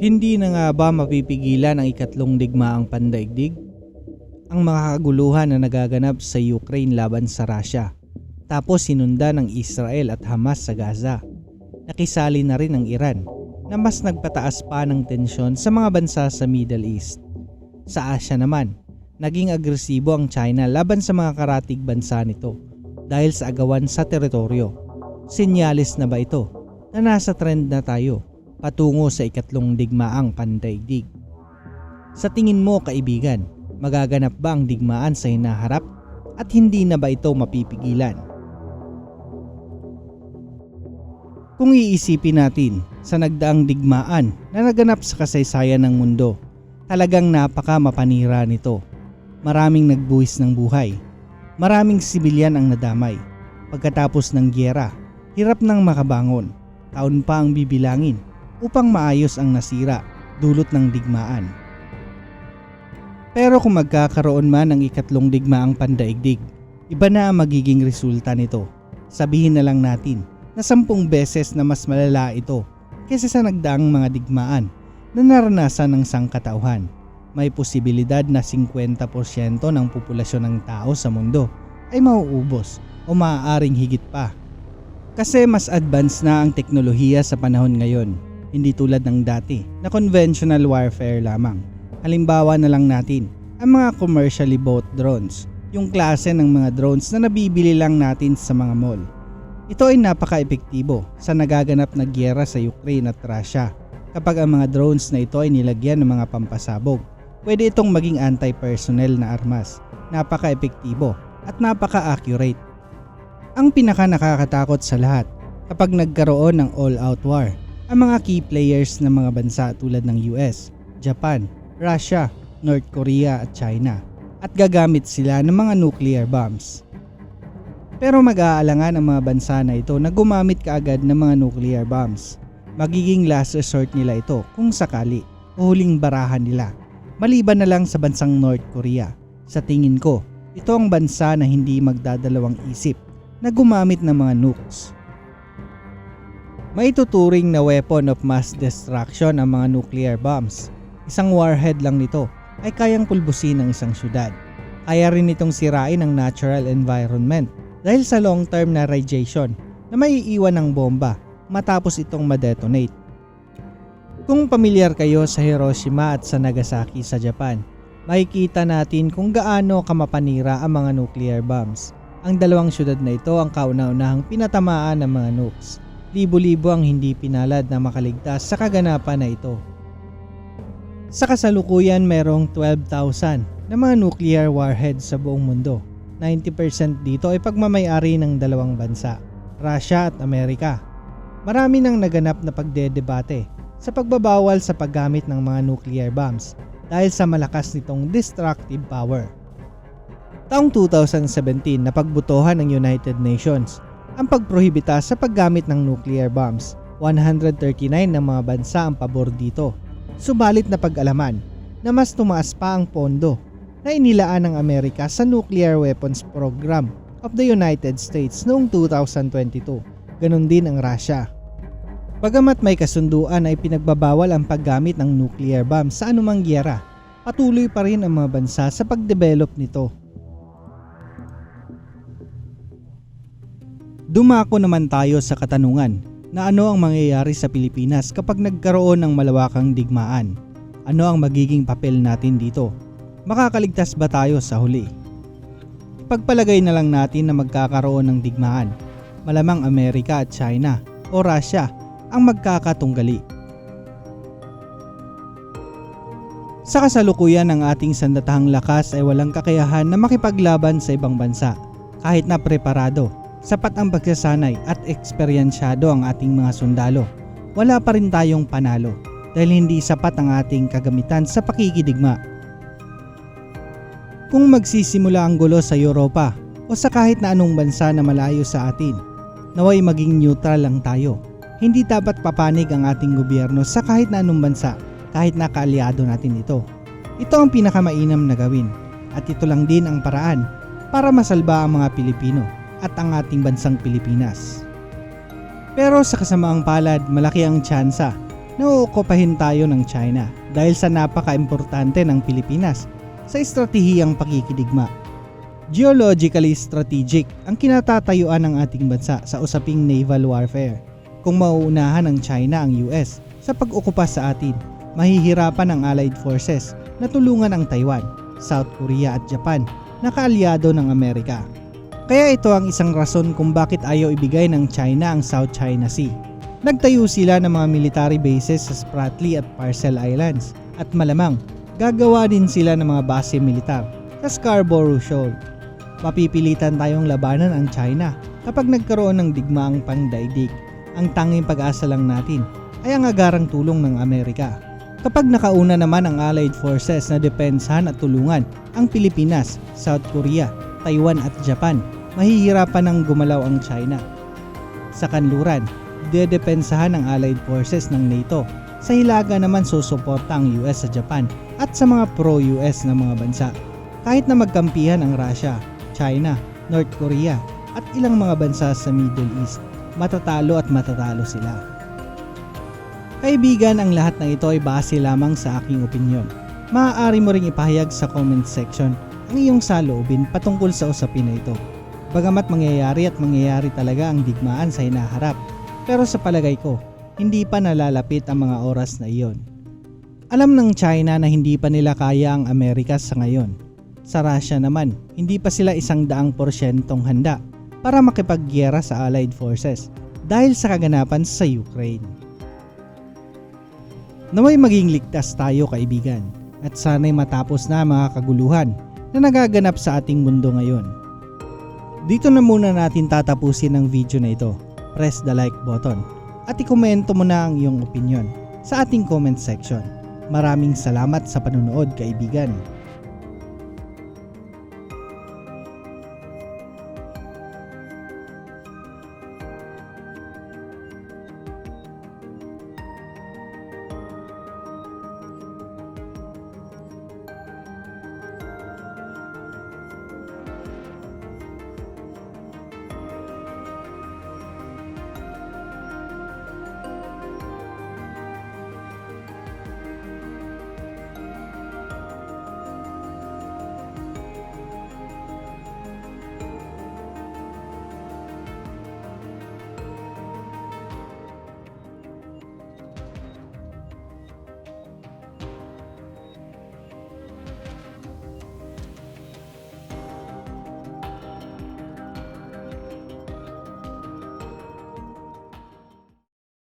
Hindi na nga ba mapipigilan ang ikatlong digmaang pandaigdig? Ang mga kaguluhan na nagaganap sa Ukraine laban sa Russia. Tapos sinunda ng Israel at Hamas sa Gaza. Nakisali na rin ang Iran na mas nagpataas pa ng tensyon sa mga bansa sa Middle East. Sa Asia naman, naging agresibo ang China laban sa mga karatig bansa nito dahil sa agawan sa teritoryo. Sinyalis na ba ito na nasa trend na tayo patungo sa ikatlong digmaang pandaigdig? Sa tingin mo kaibigan, magaganap ba ang digmaan sa hinaharap at hindi na ba ito mapipigilan? Kung iisipin natin sa nagdaang digmaan na naganap sa kasaysayan ng mundo, talagang napaka mapanira nito. Maraming nagbuwis ng buhay. Maraming sibilyan ang nadamay. Pagkatapos ng gyera, hirap nang makabangon. Taon pa ang bibilangin upang maayos ang nasira dulot ng digmaan. Pero kung magkakaroon man ng ikatlong digmaang pandaigdig, iba na ang magiging resulta nito. Sabihin na lang natin na sampung beses na mas malala ito kaysa sa nagdaang mga digmaan na naranasan ng sangkatauhan. May posibilidad na 50% ng populasyon ng tao sa mundo ay mauubos o maaaring higit pa. Kasi mas advanced na ang teknolohiya sa panahon ngayon, hindi tulad ng dati na conventional warfare lamang. Halimbawa na lang natin ang mga commercially bought drones, yung klase ng mga drones na nabibili lang natin sa mga mall. Ito ay napaka-epektibo sa nagaganap na gyera sa Ukraine at Russia. Kapag ang mga drones na ito ay nilagyan ng mga pampasabog, pwede itong maging anti-personnel na armas. Napaka-epektibo at napaka-accurate. Ang pinaka nakakatakot sa lahat, kapag nagkaroon ng all-out war, ang mga key players ng mga bansa tulad ng US, Japan, Russia, North Korea at China at gagamit sila ng mga nuclear bombs. Pero mag-aalangan ang mga bansa na ito na gumamit kaagad ng mga nuclear bombs. Magiging last resort nila ito kung sakali huling barahan nila. Maliban na lang sa bansang North Korea. Sa tingin ko, ito ang bansa na hindi magdadalawang isip na gumamit ng mga nukes. May tuturing na weapon of mass destruction ang mga nuclear bombs. Isang warhead lang nito ay kayang pulbusin ang isang syudad. Kaya rin itong sirain ang natural environment dahil sa long-term na radiation na maiiwan ng bomba matapos itong madetonate. Kung pamilyar kayo sa Hiroshima at sa Nagasaki sa Japan, makikita natin kung gaano kamapanira ang mga nuclear bombs. Ang dalawang syudad na ito ang kauna-unahang pinatamaan ng mga nukes. Libo-libo ang hindi pinalad na makaligtas sa kaganapan na ito. Sa kasalukuyan mayroong 12,000 na mga nuclear warheads sa buong mundo. 90% dito ay pagmamayari ng dalawang bansa, Russia at Amerika. Marami nang naganap na pagdedebate sa pagbabawal sa paggamit ng mga nuclear bombs dahil sa malakas nitong destructive power. Taong 2017 na pagbutohan ng United Nations ang pagprohibita sa paggamit ng nuclear bombs. 139 ng mga bansa ang pabor dito. Subalit na pag-alaman na mas tumaas pa ang pondo na inilaan ng Amerika sa nuclear weapons program of the United States noong 2022. Ganon din ang Russia. Bagamat may kasunduan ay pinagbabawal ang paggamit ng nuclear bomb sa anumang gyera, patuloy pa rin ang mga bansa sa pagdevelop nito. Dumako naman tayo sa katanungan na ano ang mangyayari sa Pilipinas kapag nagkaroon ng malawakang digmaan. Ano ang magiging papel natin dito? Makakaligtas ba tayo sa huli? Pagpalagay na lang natin na magkakaroon ng digmaan. Malamang Amerika at China o Russia ang magkakatunggali. Sa kasalukuyan ng ating sandatahang lakas ay walang kakayahan na makipaglaban sa ibang bansa kahit na preparado. Sapat ang pagsasanay at eksperyensyado ang ating mga sundalo. Wala pa rin tayong panalo dahil hindi sapat ang ating kagamitan sa pakikidigma. Kung magsisimula ang gulo sa Europa o sa kahit na anong bansa na malayo sa atin, naway maging neutral lang tayo. Hindi dapat papanig ang ating gobyerno sa kahit na anong bansa kahit na kaalyado natin ito. Ito ang pinakamainam na gawin at ito lang din ang paraan para masalba ang mga Pilipino at ang ating bansang Pilipinas. Pero sa kasamaang palad, malaki ang tsansa nauokupahin tayo ng China dahil sa napaka-importante ng Pilipinas sa estratehiyang pakikidigma. Geologically strategic ang kinatatayuan ng ating bansa sa usaping naval warfare. Kung mauunahan ng China ang US sa pag-okupa sa atin, mahihirapan ang Allied Forces na tulungan ang Taiwan, South Korea at Japan na kaalyado ng Amerika. Kaya ito ang isang rason kung bakit ayaw ibigay ng China ang South China Sea. Nagtayo sila ng mga military bases sa Spratly at Parcel Islands at malamang gagawa din sila ng mga base militar sa Scarborough Shoal. Mapipilitan tayong labanan ang China kapag nagkaroon ng digmaang pangdaigdig. Ang tanging pag-asa lang natin ay ang agarang tulong ng Amerika. Kapag nakauna naman ang Allied Forces na depensahan at tulungan ang Pilipinas, South Korea, Taiwan at Japan, mahihirapan ng gumalaw ang China. Sa kanluran, dedepensahan ng Allied Forces ng NATO. Sa hilaga naman susuporta ang US sa Japan at sa mga pro-US na mga bansa. Kahit na magkampihan ang Russia, China, North Korea at ilang mga bansa sa Middle East, matatalo at matatalo sila. Kaibigan, ang lahat ng ito ay base lamang sa aking opinyon. Maaari mo ring ipahayag sa comment section ang iyong saloobin patungkol sa usapin na ito. Bagamat mangyayari at mangyayari talaga ang digmaan sa hinaharap, pero sa palagay ko, hindi pa nalalapit ang mga oras na iyon. Alam ng China na hindi pa nila kaya ang Amerika sa ngayon. Sa Russia naman, hindi pa sila isang daang porsyentong handa para makipagyera sa Allied Forces dahil sa kaganapan sa Ukraine. Naway maging ligtas tayo kaibigan at sana'y matapos na mga kaguluhan na nagaganap sa ating mundo ngayon. Dito na muna natin tatapusin ang video na ito. Press the like button at ikomento mo na ang iyong opinion sa ating comment section. Maraming salamat sa panonood kaibigan.